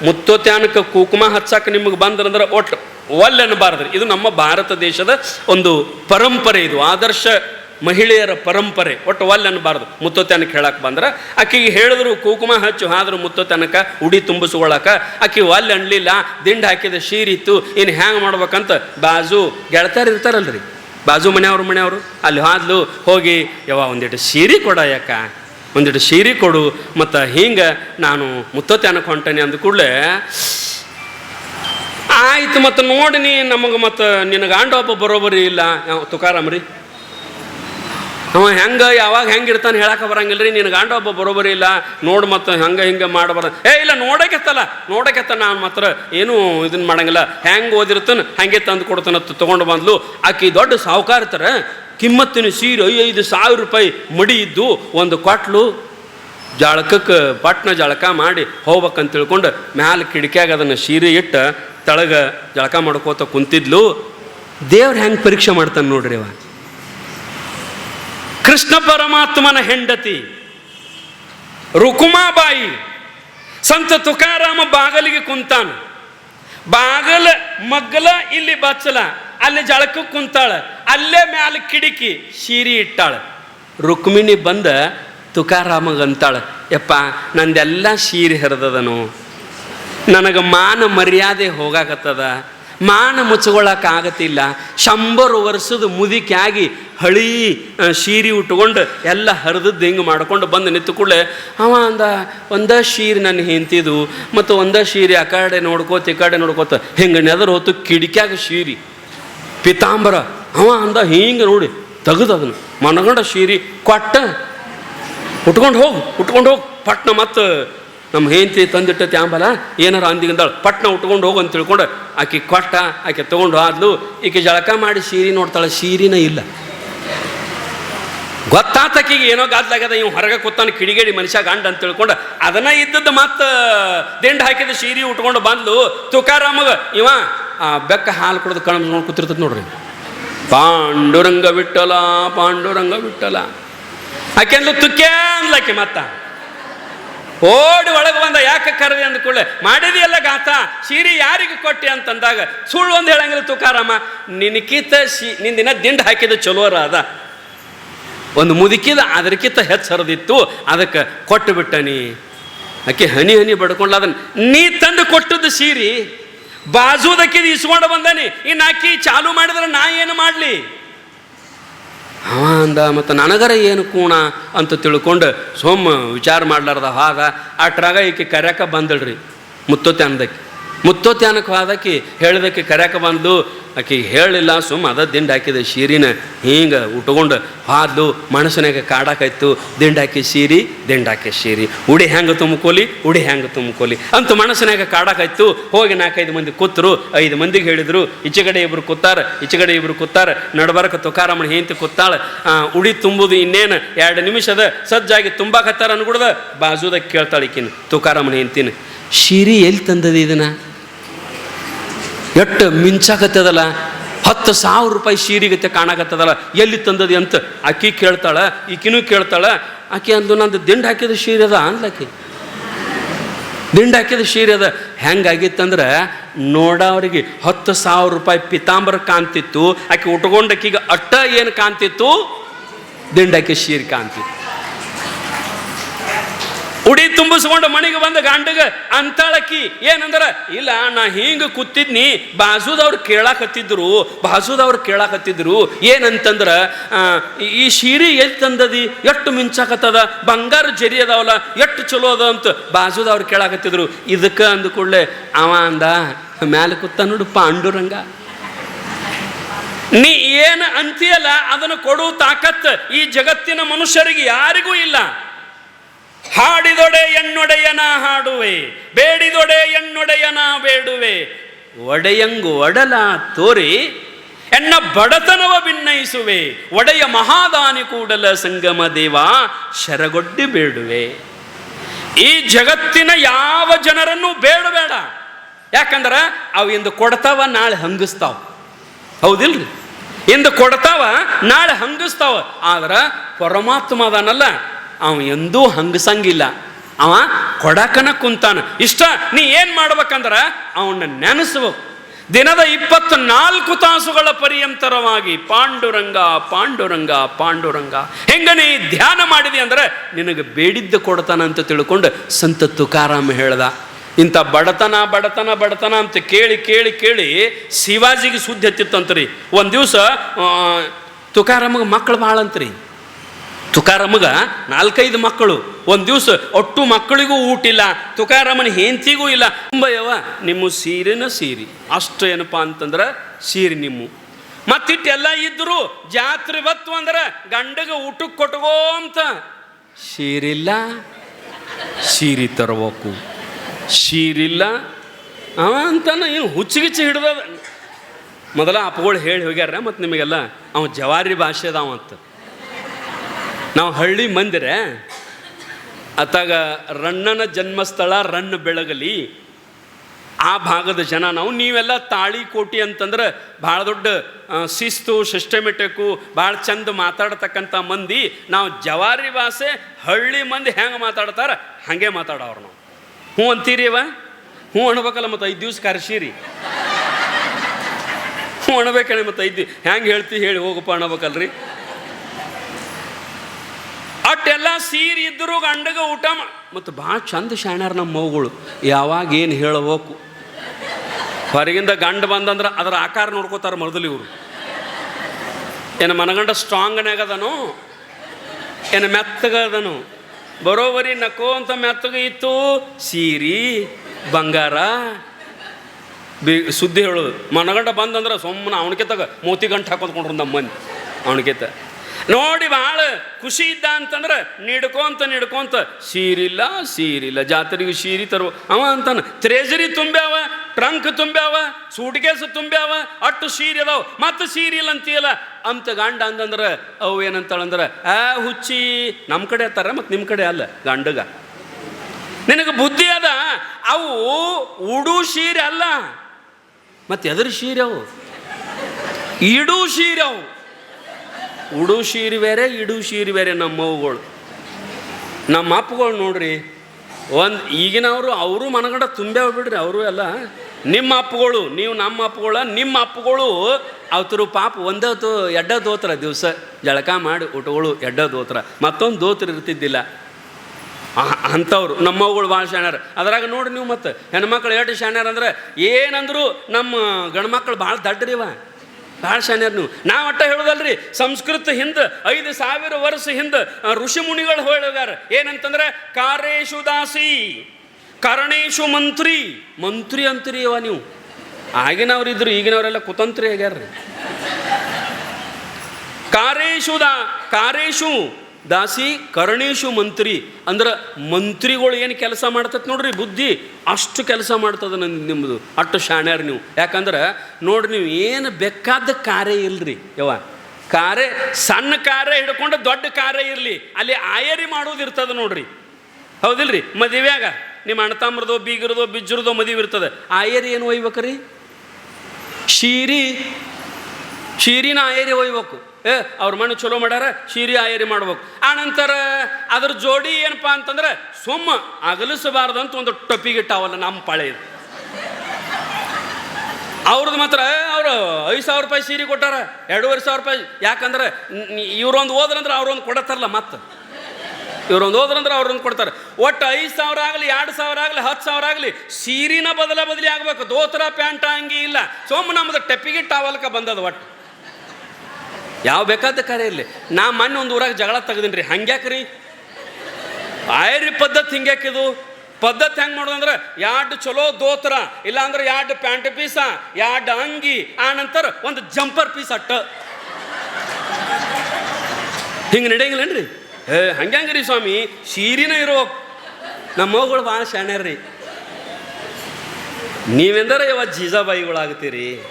ಮುತ್ತೋತ್ಯಾನಕ್ಕೆ ಕುಕುಮ ಹಚ್ಚಕ್ಕೆ ನಿಮಗೆ ಬಂದ್ರಂದ್ರೆ ಒಟ್ಟು ಒಲ್ಲೆ ಅನ್ನಬಾರ್ದ್ರಿ ಇದು ನಮ್ಮ ಭಾರತ ದೇಶದ ಒಂದು ಪರಂಪರೆ ಇದು, ಆದರ್ಶ ಮಹಿಳೆಯರ ಪರಂಪರೆ ಒಟ್ಟು ಒಲ್ಲೆ ಅನ್ನಬಾರ್ದು ಮುತ್ತೋತ್ಯಾನಕ್ಕೆ ಹೇಳಕ್ಕೆ ಬಂದ್ರೆ, ಆಕಿಗೆ ಹೇಳಿದ್ರು ಕುಕುಮ ಹಚ್ಚು, ಆದ್ರೂ ಮುತ್ತೋತ್ಯಾನಕ್ಕೆ ಉಡಿ ತುಂಬಿಸ್ಕೊಳಕ, ಆಕೆ ಒಲ್ಲೆ ಅನ್ಲಿಲ್ಲ, ದಿಂಡು ಹಾಕಿದ ಶೀರಿತ್ತು ಇನ್ನು ಹ್ಯಾಂಗೆ ಮಾಡ್ಬೇಕಂತ ಬಾಜು ಗೆಳತಾರ ಇರ್ತಾರಲ್ರಿ. ಬಾಜು ಮನೆಯವರು ಮನೆಯವರು, ಅಲ್ಲಿ ಹಾದ್ಲು ಹೋಗಿ ಯಾವ ಒಂದಿಟ್ಟು ಸೀರೆ ಕೊಡ ಯಾಕ? ಒಂದಿಟ್ಟು ಸೀರೆ ಕೊಡು, ಮತ್ತು ಹಿಂಗೆ ನಾನು ಮುತ್ತೋತ್ಯಾನಕ್ಕೆ ಹೊಂಟೇನೆ ಅಂದ ಕೂಡಲೇ, ಆಯ್ತು ಮತ್ತು ನೋಡಿ ನೀ ನಮಗೆ ಮತ್ತು ನಿನಗೆ ಆಂಡೋಪ ಬರೋಬರಿ ಇಲ್ಲ. ಯಾವ ತುಕಾರಾಮ್ ರೀ. ಅವ ಹೆಂಗೆ? ಯಾವಾಗ ಹೆಂಗೆ ಇರ್ತಾನೆ ಹೇಳಕ್ಕೆ ಬರಂಗಿಲ್ಲ ರೀ ನಿನ್ನ ಗಂಡ ಒಬ್ಬ ಬರೋಬರಿ ಇಲ್ಲ. ನೋಡು ಮತ್ತು ಹಂಗೆ ಹಿಂಗೆ ಮಾಡಬಾರ ಏ, ಇಲ್ಲ, ನೋಡಕ್ಕೆತ್ತಲ್ಲ. ನೋಡಕ್ಕೆತ್ತ ನಾನು ಮಾತ್ರ ಏನೂ ಇದನ್ನ ಮಾಡಂಗಿಲ್ಲ. ಹೆಂಗೆ ಓದಿರ್ತಾನೆ, ಹಂಗೆ ತಂದು ಕೊಡ್ತಾನ ತೊಗೊಂಡು ಬಂದ್ಲು. ಆಕಿ ದೊಡ್ಡ ಸಾವುಕಾರ ಇರ್ತಾರ. ಕಿಮ್ಮತ್ತಿನ ಸೀರೆ ಐದು ಸಾವಿರ ರೂಪಾಯಿ ಮಡಿ ಇದ್ದು ಒಂದು ಕೊಟ್ಲು. ಜಳಕಕ್ಕೆ, ಪಟ್ನ ಜಳಕ ಮಾಡಿ ಹೋಗ್ಬೇಕಂತ ತಿಳ್ಕೊಂಡು ಮ್ಯಾಲ ಕಿಡಿಕ್ಯಾಗ ಅದನ್ನು ಸೀರೆ ಇಟ್ಟು ತಳಗ ಜಳಕ ಮಾಡ್ಕೋತ ಕುಂತಿದ್ಲು. ದೇವ್ರು ಹೆಂಗೆ ಪರೀಕ್ಷೆ ಮಾಡ್ತಾನೆ ನೋಡ್ರಿ ಅವ. ಕೃಷ್ಣ ಪರಮಾತ್ಮನ ಹೆಂಡತಿ. ರುಕುಮಾಬಾಯಿ. ಸಂತ ತುಕಾರಾಮ ಬಾಗಲಿಗೆ ಕುಂತಾನ. ಬಾಗಲ ಮಗ್ಗಲ ಇಲ್ಲಿ ಬಚ್ಚಲ. ಅಲ್ಲಿ ಜಳಕ ಕುಂತಾಳ. ಅಲ್ಲೇ ಮ್ಯಾಲ ಕಿಡಿಕಿ ಶೀರಿ ಇಟ್ಟಾಳ. ರುಕ್ಮಿಣಿ ಬಂದ ತುಕಾರಾಮಗ ಅಂತಾಳ, ಯಪ್ಪ, ನಂದೆಲ್ಲ ಶೀರಿ ಹರಿದದನು. ನನಗೆ ಮಾನ ಮರ್ಯಾದೆ ಹೋಗಾಕತ್ತದ. ಮಾನ ಮುಚ್ಕೊಳಕ್ಕಾಗತ್ತಿಲ್ಲ ಶಂಬರು ವರ್ಷದ ಮುದಿಕಾಗಿ ಹಳಿ ಶೀರಿ ಉಟ್ಕೊಂಡು ಎಲ್ಲ ಹರಿದದ್ದು ಹಿಂಗೆ ಮಾಡ್ಕೊಂಡು ಬಂದು ನಿಂತು ಕೂಡಲೇ, ಅವ ಅಂದ, ಒಂದ ಶೀರಿ ನನ್ನ ಹೆಂತಿದು ಮತ್ತು ಒಂದ ಶೀರಿ ಆ ಕಡೆ ನೋಡ್ಕೋತ ಈ ಕಡೆ ನೋಡ್ಕೋತ ಹಿಂಗೆ ನೆದರ್ ಹೊತ್ತು ಕಿಡಿಕ್ಯಾಗ ಶೀರಿ. ಪಿತಾಂಬರ, ಅವ ಅಂದ, ಹಿಂಗೆ ನೋಡಿ, ತೆಗೆದು ಅದನ್ನು, ಮನಗಂಡ ಶೀರಿ, ಕೊಟ್ಟ, ಉಟ್ಕೊಂಡು ಹೋಗು ಉಟ್ಕೊಂಡು ಹೋಗು, ಪಟ್ನ ಮತ್ತು ನಮ್ಮ ಹೆಂಡತಿ ತಂದಿಟ್ಟ ತ್ಯಾಂಬಲ ಏನಾರ ಅಂದಿಗಂದಾಳು ಪಟ್ನ ಉಟ್ಕೊಂಡು ಹೋಗು ಅಂತ ತಿಳ್ಕೊಂಡು ಆಕೆ ಕೊಟ್ಟ, ಆಕೆ ತೊಗೊಂಡು ಆದ್ಲು ಈಕೆ ಜಳಕ ಮಾಡಿ ಸೀರೆ ನೋಡ್ತಾಳೆ ಸೀರಿನ ಇಲ್ಲ. ಗೊತ್ತಾತಕಿಗೆ ಏನೋ ಗಾದ್ಲಾಗದ ಇವ್ ಹೊರಗೆ ಕೂತಾನ ಕಿಡಿಗೇಡಿ ಮನುಷ್ಯ ಗಂಡ ಅಂತ ತಿಳ್ಕೊಂಡು, ಅದನ್ನ ಇದ್ದದ್ದು ಮತ್ತೆ ದಿಂಡು ಹಾಕಿದ ಸೀರೆ ಉಟ್ಕೊಂಡು ಬಂದ್ಲು. ತುಕಾರಾಮಗ ಇವ, ಆ ಬೆಕ್ಕ ಹಾಲು ಕುಡಿದು ಕಣ ನೋಡಿ ಕೂತಿರ್ತದ ನೋಡ್ರಿ. ಪಾಂಡುರಂಗ ಬಿಟ್ಟಲ ಪಾಂಡುರಂಗ ಬಿಟ್ಟಲ ಆಕೆಂದ್ಲು ತುಕ್ಕೆ ಅಂದ್ಲಾಕೆ ಮತ್ತ. ಓಡಿ ಒಳಗೆ ಬಂದ ಯಾಕೆ ಕರೆದಿ ಅಂದ್ಕೊಳ್ಳೆ ಮಾಡಿದೆಯಲ್ಲ ಗಾತ, ಸೀರೆ ಯಾರಿಗೆ ಕೊಟ್ಟೆ ಅಂತಂದಾಗ, ಸುಳ್ಳು ಒಂದು ಹೇಳಂಗಿಲ್ಲ ತುಕಾರಾಮ, ನಿನಕಿತ ಶಿ ನಿನ್ನ ದಿಂಡು ಹಾಕಿದ ಚಲೋರ ಅದ ಒಂದು ಮುದುಕಿದ ಅದಕ್ಕಿಂತ ಹೆಚ್ಚು ಹರಿದಿತ್ತು, ಅದಕ್ಕೆ ಕೊಟ್ಟು ಬಿಟ್ಟನಿ. ಆಕೆ ಹನಿ ಹನಿ ಬಡ್ಕೊಂಡ್ಲ ಅದನ್ನ ನೀ ತಂದು ಕೊಟ್ಟದ್ದು ಸೀರಿ ಬಾಜುದಕ್ಕಿದು ಇಸ್ಕೊಂಡು ಬಂದನಿ, ಇನ್ನು ಚಾಲು ಮಾಡಿದ್ರೆ ನಾ ಏನು ಮಾಡಲಿ? ಅವ ಅಂದ, ಮತ್ತು ನನಗರ ಏನು ಕೂಣ? ಅಂತ ತಿಳ್ಕೊಂಡು ಸೋಮ ವಿಚಾರ ಮಾಡ್ಲಾರ್ದ ಆ ಟ್ರಾಗ ಈಕೆ ಕರ್ಯಾಕ ಬಂದಳ್ರಿ ಮುತ್ತೋತೆ ಅಂದಕ್ಕೆ. ಮುತ್ತೋತೆ ಅನ್ನಕ್ಕೆ ಹೋದಕ್ಕೆ ಹೇಳಿದಕ್ಕೆ ಕರ್ಯಾಕ ಬಂದು, ಆಕೆ ಹೇಳಿಲ್ಲ, ಸುಮ್ಮ ಅದ ದಿಂಡು ಹಾಕಿದೆ ಸೀರಿನ ಹಿಂಗೆ ಉಟ್ಕೊಂಡು ಹಾದ್ಲು ಮನಸ್ಸಿನಾಗ ಕಾಡಾಕಾಯ್ತು, ದಿಂಡು ಹಾಕಿ ಸೀರಿ, ದಿಂಡು ಹಾಕಿ ಸೀರಿ. ಉಡಿ ಹೆಂಗೆ ತುಂಬ್ಕೋಲಿ ಉಡಿ ಹೆಂಗೆ ತುಂಬ್ಕೋಲಿ ಅಂತ ಮನಸ್ಸಿನಾಗ ಕಾಡಾಕಾಯ್ತು, ಹೋಗಿ ನಾಲ್ಕೈದು ಮಂದಿ ಕೂತರು, ಐದು ಮಂದಿಗೆ ಹೇಳಿದರು ಈಚೆಗಡೆ ಇಬ್ಬರು ಕೂತಾರ ಈಚೆಗಡೆ ಇಬ್ಬರು ಕೂತಾರ, ನಡ್ಬರಕ ತುಕಾರಮ್ಮನ ಹೆಂತಿ ಕೂತಾಳ ಉಡಿ ತುಂಬುದು ಇನ್ನೇನು, ಎರಡು ನಿಮಿಷದ ಸಜ್ಜಾಗಿ ತುಂಬಾಕತ್ತಾರ ಅನ್ಗುಡ್ದ, ಬಾಜುದಾಗ ಕೇಳ್ತಾಳೆ ಈಕಿನ ಹೆಂತಿನ ಶಿರಿ ಎಲ್ಲಿ ತಂದದ ಇದನ್ನ? ಎಷ್ಟು ಮಿಂಚಾಕತ್ತದಲ್ಲ? ಹತ್ತು ಸಾವಿರ ರೂಪಾಯಿ ಶೀರಿಗತ್ತೆ ಕಾಣಕತ್ತದಲ್ಲ. ಎಲ್ಲಿ ತಂದದಿ ಅಂತ ಆಕಿ ಕೇಳ್ತಾಳ, ಈಕಿನೂ ಕೇಳ್ತಾಳ. ಆಕೆ ಅಂದು, ನಂದು ದಿಂಡು ಹಾಕಿದ ಶೀರಿ ಅದ ಅಂದ್ಲಾಕಿ. ದಿಂಡು ಹಾಕಿದ ಶೀರಿ ಅದ. ಹೆಂಗಾಗಿತ್ತಂದ್ರೆ, ನೋಡವ್ರಿಗೆ ಹತ್ತು ಸಾವಿರ ರೂಪಾಯಿ ಪಿತಾಂಬರ ಕಾಣ್ತಿತ್ತು. ಆಕೆ ಉಟ್ಕೊಂಡಕ್ಕೀಗ ಅಟ್ಟ ಏನು ಕಾಣ್ತಿತ್ತು? ದಿಂಡಾಕಿ ಶೀರಿ ಕಾಣ್ತಿತ್ತು. ಉಡಿ ತುಂಬಿಸ್ಕೊಂಡು ಮನೆಗೆ ಬಂದ ಗಂಡಗ ಅಂತಾಳಕ್ಕಿ ಏನಂದ್ರ? ಇಲ್ಲ, ನಾ ಹಿಂಗ ಕೂತಿದ್ನಿ ಬಾಜುದವ್ರು ಕೇಳಾಕತ್ತಿದ್ರು ಬಾಜುದವ್ರು ಕೇಳಾಕತ್ತಿದ್ರು, ಏನಂತಂದ್ರ ಈ- ಶೀರಿ ಎಲ್ಲಿ ತಂದದಿ? ಎಷ್ಟು ಮಿಂಚಾಕತ್ತದ? ಬಂಗಾರ ಜರಿ ಅದಾವಲ್ಲ, ಎಷ್ಟು ಚಲೋ ಅದ? ಅಂತ ಬಾಜುದವ್ರು ಕೇಳಾಕತ್ತಿದ್ರು. ಇದಕ್ಕೆ ಅಂದ ಕೂಡಲೇ, ಅವ ಅಂದ, ಮ್ಯಾಲೆ ಕೂತ ನೋಡು ಪಾಂಡುರಂಗ. ನೀ ಏನು ಅಂತೀಯಲ್ಲ, ಅದನ್ನು ಕೊಡು ತಾಕತ್ ಈ ಜಗತ್ತಿನ ಮನುಷ್ಯರಿಗೆ ಯಾರಿಗೂ ಇಲ್ಲ. ಹಾಡಿದೊಡೆ ಎನ್ನೊಡೆಯನ ಹಾಡುವೆ, ಬೇಡಿದೊಡೆ ಎನ್ನೊಡೆಯನ ಬೇಡುವೆ. ಒಡೆಯಂಗು ಒಡಲ ತೋರಿ ಎನ್ನ ಬಡತನವ ಭಿನ್ನಯಿಸುವೆ ಒಡೆಯ ಮಹಾದಾನಿ ಕೂಡಲ ಸಂಗಮ ದೇವ ಶರಗೊಡ್ಡಿ ಬೇಡುವೆ. ಈ ಜಗತ್ತಿನ ಯಾವ ಜನರನ್ನು ಬೇಡಬೇಡ. ಯಾಕಂದ್ರೆ ಅವು ಇಂದು ಕೊಡ್ತಾವ, ನಾಳೆ ಹಂಗಿಸ್ತಾವ. ಹೌದಿಲ್ರಿ? ಇಂದು ಕೊಡ್ತಾವ, ನಾಳೆ ಹಂಗಿಸ್ತಾವ. ಆದ್ರೆ ಪರಮಾತ್ಮ ಅದಾನಲ್ಲ ಅವ ಎಂದೂ ಹಂಗಸಂಗಿಲ್ಲ. ಅವ ಕೊಡಕನ ಕುಂತಾನ. ಇಷ್ಟ, ನೀ ಏನು ಮಾಡ್ಬೇಕಂದ್ರೆ ಅವನ್ನ ನೆನೆಸ್ಬೇಕು ದಿನದ ಇಪ್ಪತ್ನಾಲ್ಕು ತಾಸುಗಳ ಪರ್ಯಂತರವಾಗಿ ಪಾಂಡುರಂಗ ಪಾಂಡುರಂಗ ಪಾಂಡುರಂಗ. ಹೆಂಗ ನೀ ಧ್ಯಾನ ಮಾಡಿದಿ ಅಂದ್ರೆ ನಿನಗೆ ಬೇಡಿದ್ದು ಕೊಡ್ತಾನ ಅಂತ ತಿಳ್ಕೊಂಡು ಸಂತ ತುಕಾರಾಮ ಹೇಳ್ದ. ಇಂಥ ಬಡತನ ಬಡತನ ಬಡತನ ಅಂತ ಕೇಳಿ ಕೇಳಿ ಕೇಳಿ ಶಿವಾಜಿಗೆ ಸುದ್ದಿ ಹತ್ತಿತ್ತಂತ್ರಿ. ಒಂದು ದಿವಸ ತುಕಾರಾಮಗೆ ಮಕ್ಕಳು ಭಾಳ ಅಂತ್ರಿ ತುಕಾರಾಮಗ ನಾಲ್ಕೈದು ಮಕ್ಕಳು. ಒಂದು ದಿವಸ ಒಟ್ಟು ಮಕ್ಕಳಿಗೂ ಊಟಿಲ್ಲ, ತುಕಾರಾಮನ ಹೆಂಡತಿಗೂ ಇಲ್ಲ. ತುಂಬ ಯವ ನಿಮ್ಮ ಸೀರೆನ ಸೀರಿ. ಅಷ್ಟು ಏನಪ್ಪ ಅಂತಂದ್ರೆ ಸೀರೆ ನಿಮ್ಮ. ಮತ್ತಿಟ್ಟು ಎಲ್ಲ ಇದ್ರು ಜಾತ್ರೆ ಬತ್ತು ಅಂದ್ರೆ ಗಂಡಗೆ ಊಟಕ್ಕೆ ಕೊಟ್ಟಗೋ ಅಂತ. ಸೀರಿಲ್ಲ, ಸೀರೆ ತರಬೇಕು. ಸೀರಿಲ್ಲ ಅಂತಾನ ಏನು ಹುಚ್ಚಿಗಿಚ್ಚಿ ಹಿಡ್ದದ. ಮೊದಲ ಅಪ್ಪಗಳು ಹೇಳಿ ಹೋಗ್ಯಾರ ಮತ್ತು ನಿಮಗೆಲ್ಲ, ಅವ ಜವಾರಿ ಭಾಷೆ ಅದಾವ ಅಂತ. ನಾವು ಹಳ್ಳಿ ಮಂದಿರ, ಅತ್ತಾಗ ರಣ್ಣನ ಜನ್ಮಸ್ಥಳ ರಣ್ಣ ಬೆಳಗಲಿ, ಆ ಭಾಗದ ಜನ ನಾವು, ನೀವೆಲ್ಲ ತಾಳಿಕೋಟಿ ಅಂತಂದ್ರೆ ಭಾಳ ದೊಡ್ಡ ಶಿಸ್ತು ಸಿಸ್ಟಮೆಟಿಕ್ಕು ಭಾಳ ಚಂದ ಮಾತಾಡ್ತಕ್ಕಂಥ ಮಂದಿ, ನಾವು ಜವಾರಿ ಭಾಷೆ ಹಳ್ಳಿ ಮಂದಿ ಹೆಂಗೆ ಮಾತಾಡ್ತಾರೆ, ಹಾಗೆ ಮಾತಾಡೋರು ನಾವು. ಹ್ಞೂ ಅಂತೀರಿ ಅವ ಹ್ಞೂ ಅನ್ಬೇಕಲ್ಲ ಮತ್ತು ಐದು ದಿವ್ಸ ಕರೆಸೀರಿ ಹ್ಞೂ ಅಣ್ಬೇಕಲ್ಲ ಮತ್ತು ಐದು ಹೆಂಗೆ ಹೇಳ್ತಿ ಹೇಳಿ ಹೋಗಪ್ಪ ಅನ್ಬೇಕಲ್ರಿ? ಅಟ್ಟೆಲ್ಲ ಸೀರೆ ಇದ್ದರೂ ಗಂಡಗ ಊಟ ಮತ್ತು ಭಾಳ ಚಂದ ಶಾಣ್ಯಾರ ನಮ್ಮ ಮಗುಗಳು. ಯಾವಾಗ ಏನು ಹೇಳಬೇಕು? ಹೊರಗಿಂದ ಗಂಡ ಬಂದಂದ್ರೆ ಅದರ ಆಕಾರ ನೋಡ್ಕೋತಾರೆ ಮೊದಲು ಇವರು. ಏನು ಮನಗಂಡ ಸ್ಟ್ರಾಂಗ್ನಾಗದನು ಏನು ಮೆತ್ತಗದನು ಬರೋಬರಿ ನಕೋ ಅಂತ ಮೆತ್ತಗ ಇತ್ತು. ಸೀರಿ, ಬಂಗಾರ. ಬಿ ಸುದ್ದಿ ಹೇಳೋದು. ಮನಗಂಡ ಬಂದಂದ್ರೆ ಸುಮ್ಮನೆ ಅವನಿಗೆ ಮೋತಿ ಗಂಟು ಹಾಕೊಂಡ್ಕೊಂಡ್ರು ನಮ್ಮ ಮಂದಿ ಅವನಿಗೆತ ನೋಡಿ ಭಾಳ ಖುಷಿ ಇದ್ದ ಅಂತಂದ್ರೆ ನೀಡ್ಕೊಂತ ನೀಡ್ಕೊಂತ ಸೀರಿಲ್ಲ ಸೀರಿಲ್ಲ. ಜಾತ್ರೆಗೆ ಸೀರಿ ತರುವ ಅವ ಅಂತಾನ ತ್ರೇಜರಿ ತುಂಬ್ಯಾವ ಟ್ರಂಕ್ ತುಂಬ್ಯಾವ ಸೂಟ್ಕೇಸ್ ತುಂಬ್ಯಾವ ಅಟ್ಟು ಸೀರೆ ಅದಾವ. ಮತ್ತೆ ಸೀರೆ ಇಲ್ಲ ಅಂತೀಯಲ್ಲ, ಅಂತ ಗಂಡ ಅಂತಂದ್ರೆ ಅವು ಏನಂತಾಳಂದ್ರೆ ಆ ಹುಚ್ಚಿ ನಮ್ಮ ಕಡೆ ಅತ್ತಾರ ಮತ್ತು ನಿಮ್ಮ ಕಡೆ ಅಲ್ಲ, ಗಂಡಗ. ನಿನಗೆ ಬುದ್ಧಿ ಅದ, ಅವು ಉಡು ಸೀರೆ ಅಲ್ಲ, ಮತ್ತೆ ಎದುರು ಸೀರೆ ಅವು. ಇಡು ಸೀರೆ ಅವು. ಉಡು ಶೀರಿ ಬೇರೆ, ಇಡು ಶೀರಿ ಬೇರೆ ನಮ್ಮ ಅವ್ಗಳು ನಮ್ಮ ಅಪ್ಪಗಳು ನೋಡ್ರಿ, ಒಂದು ಈಗಿನವರು, ಅವರು ಮನಗಂಡ ತುಂಬ್ಯಾವ ಬಿಡ್ರಿ ಅವರು ಎಲ್ಲ. ನಿಮ್ಮ ಅಪ್ಪಗಳು, ನೀವು ನಮ್ಮ ಅಪ್ಪಗಳ ನಿಮ್ಮ ಅಪ್ಪಗಳು ಅವತರು ಪಾಪ ಒಂದೇ ತೋ ಎಡ್ಡ ದೋತ್ರ ದಿವಸ, ಜಳಕ ಮಾಡಿ ಊಟಗಳು ಎಡ್ಡ ದೋತ್ರ. ಮತ್ತೊಂದು ದೋತ್ರ ಇರ್ತಿದ್ದಿಲ್ಲ. ಅಂಥವ್ರು ನಮ್ಮವುಗಳು ಭಾಳ ಶಾಣ್ಯಾರ. ಅದ್ರಾಗ ನೋಡಿ ನೀವು ಮತ್ತೆ, ಹೆಣ್ಮಕ್ಳು ಎಷ್ಟು ಶಾಣ್ಯಾರ ಅಂದ್ರೆ, ಏನಂದ್ರು ನಮ್ಮ ಗಂಡ್ಮಕ್ಳು ಭಾಳ ದಡ್ಡರಿವ ಭಾಳ ನೀವು. ಒಟ್ಟ ಹೇಳೋದಲ್ರಿ, ಸಂಸ್ಕೃತ ಹಿಂದೆ, ಐದು ಸಾವಿರ ವರ್ಷ ಹಿಂದೆ ಋಷಿ ಮುನಿಗಳು ಏನಂತಂದ್ರೆ, ಕಾರೇಶು ದಾಸಿ, ಕರಣೇಶು ಮಂತ್ರಿ. ಮಂತ್ರಿ ಅಂತೀರಿ ಅವ ನೀವು. ಆಗಿನವ್ರು ಇದ್ರು ಈಗಿನವರೆಲ್ಲ ಕುತಂತ್ರಿ ಆಗ್ಯಾರ್ರಿ. ಕಾರೇಶು ದಾ, ಕಾರೇಶು ದಾಸಿ, ಕರ್ಣೇಶು ಮಂತ್ರಿ. ಅಂದ್ರೆ ಮಂತ್ರಿಗಳು ಏನು ಕೆಲಸ ಮಾಡ್ತತ್ ನೋಡ್ರಿ ಬುದ್ಧಿ? ಅಷ್ಟು ಕೆಲಸ ಮಾಡ್ತದ ನನ್ನ ನಿಮ್ಮದು ಅಷ್ಟು ಶಾಣ್ಯಾರ ನೀವು. ಯಾಕಂದ್ರೆ ನೋಡ್ರಿ ನೀವು ಏನು ಬೇಕಾದ ಕಾರ್ಯ ಇಲ್ರಿ ಯವ ಕಾರ್ಯ, ಸಣ್ಣ ಕಾರ್ಯ ಹಿಡ್ಕೊಂಡು ದೊಡ್ಡ ಕಾರ್ಯ ಇರಲಿ. ಅಲ್ಲಿ ಆಯರಿ ಮಾಡೋದು ಇರ್ತದ ನೋಡ್ರಿ. ಹೌದಿಲ್ರಿ? ಮದುವೆಯಾಗ ನಿಮ್ಮ ಅಣ್ಣತಮ್ಮರದೋ, ಬೀಗರದೋ, ಬಿಜ್ಜರದೋ ಮದುವೆ ಇರ್ತದೆ. ಆಯರಿ ಏನು ಒಯ್ಬೇಕ್ರಿ? ಶೀರಿ ಶೀರಿನ ಆಯರಿ ಒಯ್ಬೇಕು. ಏ, ಅವ್ರ ಮಣ್ಣು ಚಲೋ ಮಾಡ್ಯಾರ ಶೀರಿ ಆಯರಿ ಮಾಡ್ಬೇಕು. ಆನಂತರ ಅದ್ರ ಜೋಡಿ ಏನಪ್ಪಾ ಅಂತಂದ್ರೆ ಸುಮ್ಮ ಅಗಲಿಸಬಾರ್ದು ಅಂತ ಒಂದು ಟೊಪ್ಪಿಗಿಟ್ಟಾವಲ್ಲ ನಮ್ಮ ಪಾಳೆ ಇದು. ಅವ್ರದ್ದು ಮಾತ್ರ ಅವರು ಐದು ಸಾವಿರ ರೂಪಾಯಿ ಸೀರೆ ಕೊಟ್ಟಾರ, ಎರಡೂವರೆ ಸಾವಿರ ರೂಪಾಯಿ. ಯಾಕಂದ್ರೆ ಇವ್ರೊಂದು ಹೋದ್ರಂದ್ರೆ ಅವ್ರೊಂದು ಕೊಡತ್ತಾರಲ್ಲ ಮತ್ತೆ. ಇವ್ರೊಂದು ಹೋದ್ರಂದ್ರೆ ಅವ್ರೊಂದು ಕೊಡ್ತಾರೆ. ಒಟ್ಟು ಐದು ಸಾವಿರ ಆಗಲಿ, ಎರಡು ಸಾವಿರ ಆಗಲಿ, ಹತ್ತು ಸಾವಿರ ಆಗಲಿ ಸೀರಿನ ಬದಲ ಬದಲಿ ಆಗ್ಬೇಕು. ದೋತ್ರ ಪ್ಯಾಂಟ ಅಂಗಿ ಇಲ್ಲ. ಸೋಮ ನಮ್ದು ಟೆಪ್ಪಿಗೆ ಟಾವಲ್ಕ ಬಂದದ ಒಟ್ಟು. ಯಾವ ಬೇಕಾದ ಕರೆ ಇರಲಿ? ನಾ ಮೊನ್ನೆ ಒಂದು ಊರಾಗ ಜಗಳ ತೆಗ್ದೀನಿ ರೀ ಹಂಗ್ಯಾಕ್ರಿ? ಆಯ್ರಿ ಪದ್ಧತಿ ಹಿಂಗ್ಯಾಕಿದು. ಪದ್ಧತಿ ಹೆಂಗೆ ಮಾಡೋದಂದ್ರೆ ಎರಡು ಚಲೋ ದೋತ್ರ, ಇಲ್ಲಾಂದ್ರೆ ಎರಡು ಪ್ಯಾಂಟ್ ಪೀಸ, ಎರಡು ಅಂಗಿ, ಆ ನಂತರ ಒಂದು ಜಂಪರ್ ಪೀಸ್ ಅಟ್ಟ. ಹಿಂಗೆ ನಡೆಯಂಗಿಲ್ಲೇನ್ರಿ? ಏ, ಹಂಗ್ಯಾಂಗ್ರಿ ಸ್ವಾಮಿ? ಸೀರಿನ ಇರೋ ನಮ್ಮ ಮಗಳು ಭಾಳ ಶಾಣ್ಯಾರ್ರಿ. ನೀವೆಂದರೆ ಯಾವ ಜೀಜಾಬಾಯಿಗಳಾಗ್ತೀರಿ?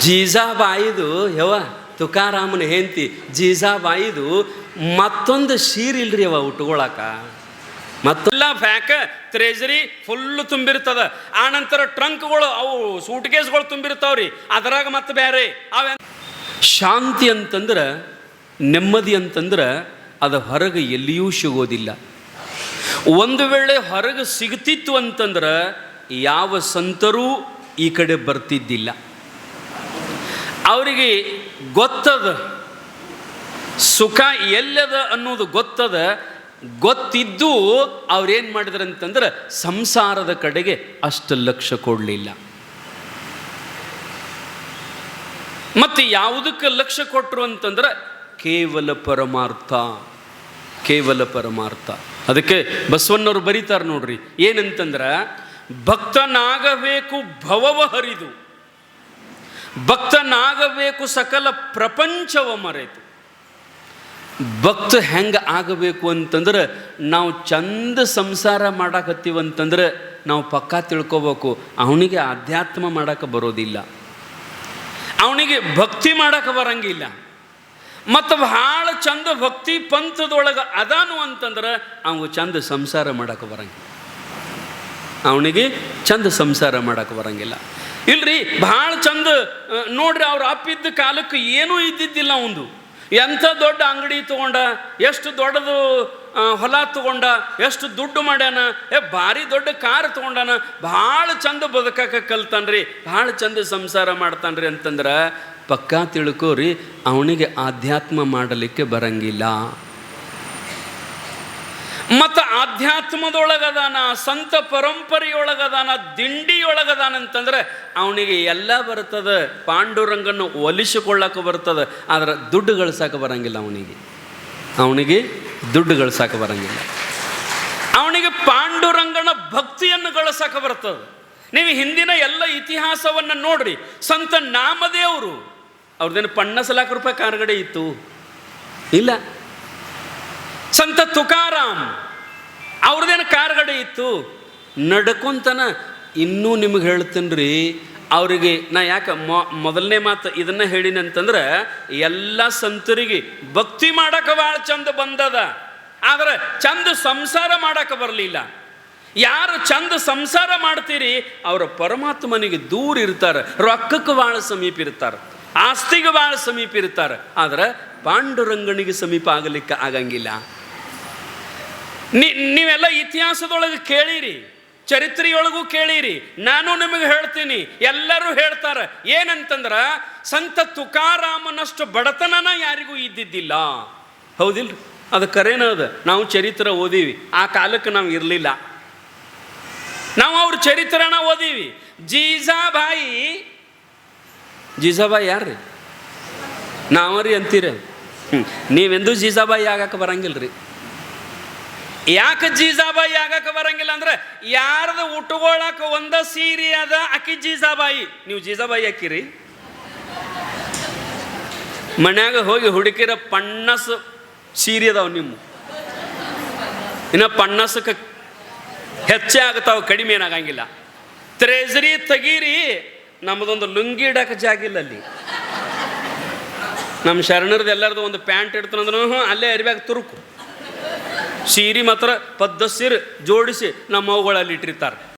ಜೀಜಾಬಾಯಿದು ಯವ ತುಕಾರಾಮನ ಹೆಂಡತಿ, ಜೀಜಾಬಾಯಿದು ಮತ್ತೊಂದು ಸೀರೆ ಇಲ್ರಿ ಅವ ಉಟ್ಕೊಳಕ. ಮತ್ತೆಲ್ಲ ಫ್ಯಾಕ್, ತ್ರೇಜರಿ ಫುಲ್ಲು ತುಂಬಿರ್ತದ. ಆನಂತರ ಟ್ರಂಕ್ಗಳು, ಅವು ಸೂಟ್ಕೇಸ್ಗಳು ತುಂಬಿರ್ತಾವ್ರಿ. ಅದರಾಗ ಮತ್ತೆ ಬೇರೆ ಅವೆ ಶಾಂತಿ ಅಂತಂದ್ರೆ, ನೆಮ್ಮದಿ ಅಂತಂದ್ರೆ ಅದು ಹೊರಗೆ ಎಲ್ಲಿಯೂ ಸಿಗೋದಿಲ್ಲ. ಒಂದು ವೇಳೆ ಹೊರಗೆ ಸಿಗ್ತಿತ್ತು ಅಂತಂದ್ರೆ, ಯಾವ ಸಂತರೂ ಈ ಕಡೆ ಬರ್ತಿದ್ದಿಲ್ಲ. ಅವರಿಗೆ ಗೊತ್ತದ. ಸುಖ ಎಲ್ಲದ ಅನ್ನೋದು ಗೊತ್ತದ. ಗೊತ್ತಿದ್ದು ಅವ್ರೇನು ಮಾಡಿದ್ರು ಅಂತಂದ್ರೆ ಸಂಸಾರದ ಕಡೆಗೆ ಅಷ್ಟು ಲಕ್ಷ್ಯ ಕೊಡಲಿಲ್ಲ. ಮತ್ತು ಯಾವುದಕ್ಕೆ ಲಕ್ಷ್ಯ ಕೊಟ್ಟರು ಅಂತಂದ್ರೆ ಕೇವಲ ಪರಮಾರ್ಥ ಕೇವಲ ಪರಮಾರ್ಥ. ಅದಕ್ಕೆ ಬಸವಣ್ಣವ್ರು ಬರೀತಾರೆ ನೋಡ್ರಿ, ಏನಂತಂದ್ರೆ ಭಕ್ತನಾಗಬೇಕು, ಭವವ ಹರಿದು. ಭಕ್ತನಾಗಬೇಕು ಸಕಲ ಪ್ರಪಂಚವ ಮರೆತು. ಭಕ್ತ ಹೆಂಗೆ ಆಗಬೇಕು ಅಂತಂದ್ರೆ ನಾವು ಚಂದ ಸಂಸಾರ ಮಾಡಾಕತ್ತೀವಂತಂದ್ರೆ ನಾವು ಪಕ್ಕಾ ತಿಳ್ಕೊಬೇಕು, ಅವನಿಗೆ ಆಧ್ಯಾತ್ಮ ಮಾಡಕ್ಕೆ ಬರೋದಿಲ್ಲ. ಅವನಿಗೆ ಭಕ್ತಿ ಮಾಡಕ್ಕೆ ಬರಂಗಿಲ್ಲ. ಮತ್ತು ಭಾಳ ಚಂದ ಭಕ್ತಿ ಪಂಥದೊಳಗೆ ಅದಾನು ಅಂತಂದ್ರೆ ಅವನು ಚಂದ ಸಂಸಾರ ಮಾಡಕ್ಕೆ ಬರಂಗಿಲ್ಲ. ಅವನಿಗೆ ಚಂದ ಸಂಸಾರ ಮಾಡಕ್ಕೆ ಬರಂಗಿಲ್ಲ. ಇಲ್ರಿ, ಭಾಳ ಚಂದ ನೋಡ್ರಿ ಅವ್ರ ಅಪ್ಪಿದ್ದ ಕಾಲಕ್ಕೆ ಏನೂ ಇದ್ದಿದ್ದಿಲ್ಲ ಅವಂದು. ಎಂಥ ದೊಡ್ಡ ಅಂಗಡಿ ತಗೊಂಡ, ಎಷ್ಟು ದೊಡ್ಡದು ಹೊಲ ತಗೊಂಡ, ಎಷ್ಟು ದುಡ್ಡು ಮಾಡ್ಯಾನ, ಏ, ಭಾರಿ ದೊಡ್ಡ ಕಾರ್ ತಗೊಂಡಾನ, ಭಾಳ ಚಂದ ಬದುಕಕ್ಕೆ ಕಲ್ತಾನ್ರಿ, ಭಾಳ ಚಂದ ಸಂಸಾರ ಮಾಡ್ತಾನ್ರಿ ಅಂತಂದ್ರೆ, ಪಕ್ಕಾ ತಿಳ್ಕೋರಿ, ಅವನಿಗೆ ಆಧ್ಯಾತ್ಮ ಮಾಡಲಿಕ್ಕೆ ಬರಂಗಿಲ್ಲ. ಮತ್ತು ಆಧ್ಯಾತ್ಮದೊಳಗದಾನ, ಸಂತ ಪರಂಪರೆಯೊಳಗದಾನ, ದಿಂಡಿಯೊಳಗದಾನ ಅಂತಂದ್ರೆ ಅವನಿಗೆ ಎಲ್ಲ ಬರ್ತದ ಪಾಂಡುರಂಗನ್ನು ಒಲಿಸಿಕೊಳ್ಳಕ್ಕೆ ಬರ್ತದ, ಆದ್ರೆ ದುಡ್ಡು ಗಳಿಸಕ್ಕೆ ಬರಂಗಿಲ್ಲ ಅವನಿಗೆ. ಅವನಿಗೆ ದುಡ್ಡು ಗಳಿಸಕ್ಕೆ ಬರಂಗಿಲ್ಲ. ಅವನಿಗೆ ಪಾಂಡುರಂಗನ ಭಕ್ತಿಯನ್ನು ಗಳಿಸಕ್ಕೆ ಬರ್ತದೆ. ನೀವು ಹಿಂದಿನ ಎಲ್ಲ ಇತಿಹಾಸವನ್ನು ನೋಡ್ರಿ, ಸಂತ ನಾಮದೇವರು ಅವ್ರದ್ದೇನು ಪನ್ನಸ ಲಾಖ ರೂಪಾಯಿ ಕಾರ್ಗಡೆ ಇತ್ತು? ಇಲ್ಲ. ಸಂತ ತುಕಾರಾಮ್ ಅವ್ರದ್ದೇನು ಕಾರ್ಗಡೆ ಇತ್ತು? ನಡ್ಕೊಂತನ ಇನ್ನೂ ನಿಮಗೆ ಹೇಳ್ತೀನಿ ರೀ ಅವರಿಗೆ ನಾ ಯಾಕೆ ಮೊದಲನೇ ಮಾತು ಇದನ್ನ ಹೇಳಿನಿ ಅಂತಂದ್ರೆ ಎಲ್ಲ ಸಂತರಿಗೆ ಭಕ್ತಿ ಮಾಡಕ್ಕೆ ಭಾಳ ಚಂದ ಬಂದದ. ಆದ್ರೆ ಚಂದ ಸಂಸಾರ ಮಾಡಕ್ಕೆ ಬರಲಿಲ್ಲ. ಯಾರು ಚಂದ ಸಂಸಾರ ಮಾಡ್ತೀರಿ, ಅವರ ಪರಮಾತ್ಮನಿಗೆ ದೂರ ಇರ್ತಾರೆ, ರೊಕ್ಕಕ್ಕೆ ಭಾಳ ಸಮೀಪ ಇರ್ತಾರೆ, ಆಸ್ತಿಗೆ ಭಾಳ ಸಮೀಪ ಇರ್ತಾರೆ, ಆದರೆ ಪಾಂಡುರಂಗನಿಗೆ ಸಮೀಪ ಆಗಲಿಕ್ಕೆ ಆಗಂಗಿಲ್ಲ. ನೀ, ನೀವೆಲ್ಲ ಇತಿಹಾಸದೊಳಗೆ ಕೇಳಿರಿ, ಚರಿತ್ರೆಯೊಳಗೂ ಕೇಳಿರಿ. ನಾನು ನಿಮಗೆ ಹೇಳ್ತೀನಿ, ಎಲ್ಲರೂ ಹೇಳ್ತಾರೆ, ಏನಂತಂದ್ರ, ಸಂತ ತುಕಾರಾಮನಷ್ಟು ಬಡತನನ ಯಾರಿಗೂ ಇದ್ದಿದ್ದಿಲ್ಲ. ಹೌದಿಲ್ರಿ? ಅದು ಕರೇನ ಅದು? ನಾವು ಚರಿತ್ರೆ ಓದೀವಿ, ಆ ಕಾಲಕ್ಕೆ ನಾವು ಇರಲಿಲ್ಲ. ನಾವು ಅವ್ರ ಚರಿತ್ರನ ಓದೀವಿ. ಜೀಜಾಬಾಯಿ ಜೀಜಾಬಾಯಿ ಯಾರ್ರಿ? ನಾವರಿ ಅಂತೀರ? ಹ್ಞೂ ನೀವೆಂದೂ ಜೀಜಾಬಾಯಿ ಆಗಕ್ಕೆ ಬರಂಗಿಲ್ರಿ. ಯಾಕೆ ಜೀಜಾಬಾಯಿ ಆಗಕ್ಕೆ ಬರಂಗಿಲ್ಲ ಅಂದ್ರೆ ಯಾರ್ದು ಉಟ್ಕೊಳಕ್ಕೆ ಒಂದ ಸೀರೆ ಅದ ಅಕ್ಕಿ ಜೀಜಾಬಾಯಿ. ನೀವು ಜೀಜಾಬಾಯಿ ಹಾಕಿರಿ ಮನ್ಯಾಗ ಹೋಗಿ ಹುಡುಕಿರ ಪಣ್ಣಸ್ ಸೀರೆ ಅದಾವ ನಿಮ್ಮ. ಇನ್ನು ಪಣ್ಣಸಕ್ಕೆ ಹೆಚ್ಚೆ ಆಗತಾವ, ಕಡಿಮೆ ಏನಾಗಂಗಿಲ್ಲ. ತ್ರೇಜರಿ ತೆಗೀರಿ ನಮ್ಮದೊಂದು ಲುಂಗಿ ಇಡಕ್ಕೆ ಜಾಗಿಲ್ಲ ಅಲ್ಲಿ. ನಮ್ಮ ಶರಣರದ್ದು ಎಲ್ಲರದು ಒಂದು ಪ್ಯಾಂಟ್ ಇಡ್ತಾನಂದ್ರೂ ಅಲ್ಲೇ ಅರಿವ್ಯಾಗ ತುರುಕು. ಸೀರೆ ಮಾತ್ರ ಪದ್ದ ಸೀರೆ ಜೋಡಿಸಿ ನಮ್ಮ ಅವುಗಳಲ್ಲಿ ಇಟ್ಟಿರ್ತಾರೆ.